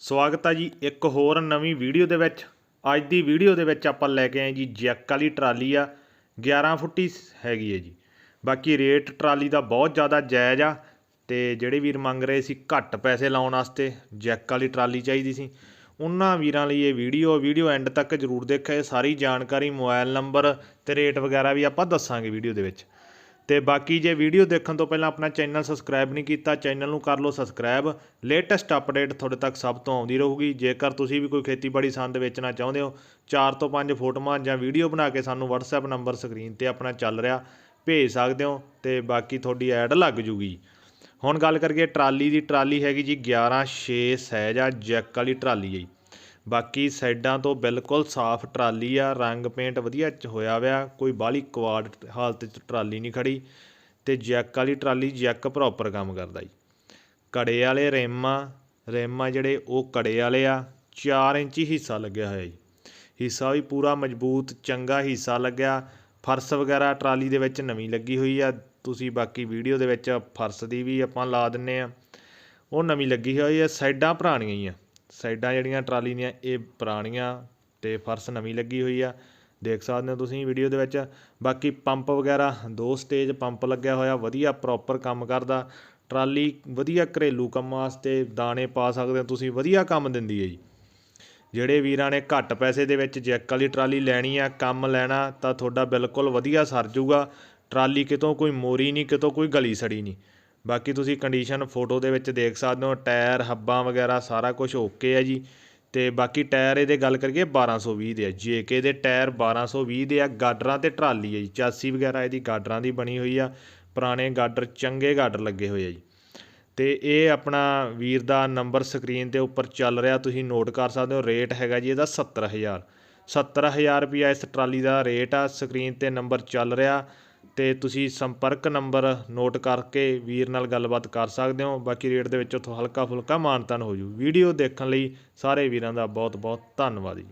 ਸਵਾਗਤ ਹੈ ਜੀ ਇੱਕ ਹੋਰ ਨਵੀਂ ਵੀਡੀਓ ਦੇ ਵਿੱਚ। ਅੱਜ ਦੀ ਵੀਡੀਓ ਦੇ ਵਿੱਚ ਆਪਾਂ ਲੈ ਕੇ ਆਏ ਜੀ ਜੈਕ ਵਾਲੀ ਟਰਾਲੀ ਆ। 11 ਫੁੱਟੀ ਹੈਗੀ ਹੈ ਜੀ। ਬਾਕੀ ਰੇਟ ਟਰਾਲੀ ਦਾ ਬਹੁਤ ਜ਼ਿਆਦਾ ਜਾਇਜ਼ ਆ ਤੇ ਜਿਹੜੇ ਵੀਰ ਮੰਗ ਰਹੇ ਸੀ ਘੱਟ ਪੈਸੇ ਲਾਉਣ ਵਾਸਤੇ ਜੈਕ ਵਾਲੀ ਟਰਾਲੀ ਚਾਹੀਦੀ ਸੀ। ਉਹਨਾਂ ਵੀਰਾਂ ਲਈ ਇਹ ਵੀਡੀਓ ਵੀਡੀਓ ਐਂਡ ਤੱਕ ਜਰੂਰ ਦੇਖਿਓ। ਇਹ ਸਾਰੀ ਜਾਣਕਾਰੀ, ਮੋਬਾਈਲ ਨੰਬਰ ਤੇ ਰੇਟ ਵਗੈਰਾ ਵੀ ਆਪਾਂ ਦੱਸਾਂਗੇ ਵੀਡੀਓ ਦੇ ਵਿੱਚ। ਤੇ ਬਾਕੀ ਜੇ ਵੀਡੀਓ ਦੇਖਣ ਤੋਂ ਪਹਿਲਾਂ ਆਪਣਾ ਚੈਨਲ ਸਬਸਕ੍ਰਾਈਬ ਨਹੀਂ ਕੀਤਾ, ਚੈਨਲ ਨੂੰ ਕਰ ਲਓ ਸਬਸਕ੍ਰਾਈਬ। ਲੇਟੈਸਟ ਅਪਡੇਟ ਤੁਹਾਡੇ ਤੱਕ ਸਭ ਤੋਂ ਆਉਂਦੀ ਰਹੂਗੀ। ਜੇਕਰ ਤੁਸੀਂ ਵੀ ਕੋਈ ਖੇਤੀਬਾੜੀ ਸੰਦ ਵੇਚਣਾ ਚਾਹੁੰਦੇ ਹੋ 4 ਤੋਂ 5 ਫੋਟੋਆਂ ਜਾਂ ਵੀਡੀਓ ਬਣਾ ਕੇ ਸਾਨੂੰ WhatsApp ਨੰਬਰ ਸਕਰੀਨ ਤੇ ਆਪਣਾ ਚੱਲ ਰਿਹਾ, ਭੇਜ ਸਕਦੇ ਹੋ ਤੇ ਬਾਕੀ ਤੁਹਾਡੀ ਐਡ ਲੱਗ ਜੂਗੀ। ਹੁਣ ਗੱਲ ਕਰੀਏ ਟਰਾਲੀ ਦੀ। ਟਰਾਲੀ ਹੈਗੀ ਜੀ 11 6 ਸਾਈਜ਼ ਆ, ਜੈਕ ਵਾਲੀ ਟਰਾਲੀ ਹੈ ਜੀ। ਬਾਕੀ ਸਾਈਡਾਂ ਤੋਂ ਬਿਲਕੁਲ ਸਾਫ਼ ਟਰਾਲੀ ਆ, ਰੰਗ ਪੇਂਟ ਵਧੀਆ ਚ ਹੋਇਆ ਹੋਇਆ ਕੋਈ ਬਾਹਲੀ ਕੁਆਡ ਹਾਲਤ 'ਚ ਟਰਾਲੀ ਨਹੀਂ ਖੜੀ ਤੇ ਜੈਕ ਵਾਲੀ ਟਰਾਲੀ ਜੈਕ ਪ੍ਰੋਪਰ ਕੰਮ ਕਰਦਾ ਜੀ। ਕੜੇ ਵਾਲੇ ਰਿਮ ਆ ਰਿਮ ਆ ਜਿਹੜੇ ਉਹ ਕੜੇ ਵਾਲੇ ਆ 4 ਇੰਚੀ ਹਿੱਸਾ ਲੱਗਿਆ ਹੋਇਆ ਜੀ। ਹਿੱਸਾ ਵੀ ਪੂਰਾ ਮਜ਼ਬੂਤ, ਚੰਗਾ ਹਿੱਸਾ ਲੱਗਿਆ, ਫਰਸ਼ ਵਗੈਰਾ ਟਰਾਲੀ ਦੇ ਵਿੱਚ ਨਵੀਂ ਲੱਗੀ ਹੋਈ ਆ, ਤੁਸੀਂ ਬਾਕੀ ਵੀਡੀਓ ਦੇ ਵਿੱਚ ਫਰਸ਼ ਦੀ ਵੀ ਆਪਾਂ ਲਾ ਦਿੰਨੇ ਆ। ਉਹ ਨਵੀਂ ਲੱਗੀ ਹੋਈ ਆ, ਸਾਈਡਾਂ ਪੁਰਾਣੀਆਂ ਹੀ ਆ। ਸਾਈਡਾਂ ਜਿਹੜੀਆਂ ਟਰਾਲੀ ਦੀਆਂ, ਇਹ ਪੁਰਾਣੀਆਂ ਤੇ ਫਰਸ਼ ਨਵੀਂ ਲੱਗੀ ਹੋਈ ਆ। ਦੇਖ ਸਕਦੇ ਹੋ ਤੁਸੀਂ ਵੀਡੀਓ ਦੇ ਵਿੱਚ। ਬਾਕੀ ਪੰਪ ਵਗੈਰਾ, ਦੋ ਸਟੇਜ ਪੰਪ ਲੱਗਿਆ ਹੋਇਆ, ਵਧੀਆ ਪ੍ਰੋਪਰ ਕੰਮ ਕਰਦਾ। ਟਰਾਲੀ ਵਧੀਆ ਘਰੇਲੂ ਕੰਮਾਂ ਵਾਸਤੇ ਦਾਣੇ ਪਾ ਸਕਦੇ ਹੋ ਤੁਸੀਂ, ਵਧੀਆ ਕੰਮ ਦਿੰਦੀ ਹੈ ਜੀ। ਜਿਹੜੇ ਵੀਰਾਂ ਨੇ ਘੱਟ ਪੈਸੇ ਦੇ ਵਿੱਚ ਜੈਕ ਵਾਲੀ ਟਰਾਲੀ ਲੈਣੀ ਆ, ਕੰਮ ਲੈਣਾ, ਤਾਂ ਤੁਹਾਡਾ ਬਿਲਕੁਲ ਵਧੀਆ ਸਰ ਜਾਊਗਾ ਟਰਾਲੀ ਕਿਤੋਂ ਕੋਈ ਮੋਰੀ ਨਹੀਂ, ਕਿਤੋਂ ਕੋਈ ਗਲੀ ਸੜੀ ਨਹੀਂ। ਬਾਕੀ ਤੁਸੀਂ ਕੰਡੀਸ਼ਨ ਫੋਟੋ ਦੇ ਵਿੱਚ ਦੇਖ ਸਕਦੇ ਹੋ, ਟਾਇਰ, ਹੱਬਾਂ ਵਗੈਰਾ ਸਾਰਾ ਕੁਝ ਓਕੇ ਹੈ ਜੀ। ਤੇ ਬਾਕੀ ਟਾਇਰ ਇਹਦੇ ਗੱਲ ਕਰੀਏ 1220 ਦੇ ਆ। ਜੇਕੇ ਦੇ ਟਾਇਰ 1220 ਦੇ ਆ, ਗਾਡਰਾਂ ਤੇ ਟਰਾਲੀ ਹੈ ਜੀ। ਚਾਸੀ ਵਗੈਰਾ ਇਹਦੀ ਗਾਡਰਾਂ ਦੀ ਬਣੀ ਹੋਈ ਆ। ਪੁਰਾਣੇ ਗਾਡਰ, ਚੰਗੇ ਗਾਡਰ ਲੱਗੇ ਹੋਏ ਆ ਜੀ। ਤੇ ਇਹ ਆਪਣਾ ਵੀਰ ਦਾ ਨੰਬਰ ਸਕਰੀਨ ਤੇ ਉੱਪਰ ਚੱਲ ਰਿਹਾ। ਤੁਸੀਂ ਨੋਟ ਕਰ ਸਕਦੇ ਹੋ ਰੇਟ ਹੈਗਾ ਜੀ ਇਹਦਾ 70000 70000 ਰੁਪਿਆ ਇਸ ਟਰਾਲੀ ਦਾ ਰੇਟ ਆ। ਸਕਰੀਨ ਤੇ ਨੰਬਰ ਚੱਲ ਰਿਹਾ। ਅਤੇ ਤੁਸੀਂ ਸੰਪਰਕ ਨੰਬਰ ਨੋਟ ਕਰਕੇ ਵੀਰ ਨਾਲ ਗੱਲਬਾਤ ਕਰ ਸਕਦੇ ਹੋ। ਬਾਕੀ ਰੇਟ ਦੇ ਵਿੱਚ ਉੱਥੋਂ ਹਲਕਾ ਫੁਲਕਾ ਮਾਨਤਾਨ ਹੋ ਜੂ। ਵੀਡੀਓ ਦੇਖਣ ਲਈ ਸਾਰੇ ਵੀਰਾਂ ਦਾ ਬਹੁਤ ਬਹੁਤ ਧੰਨਵਾਦ ਜੀ।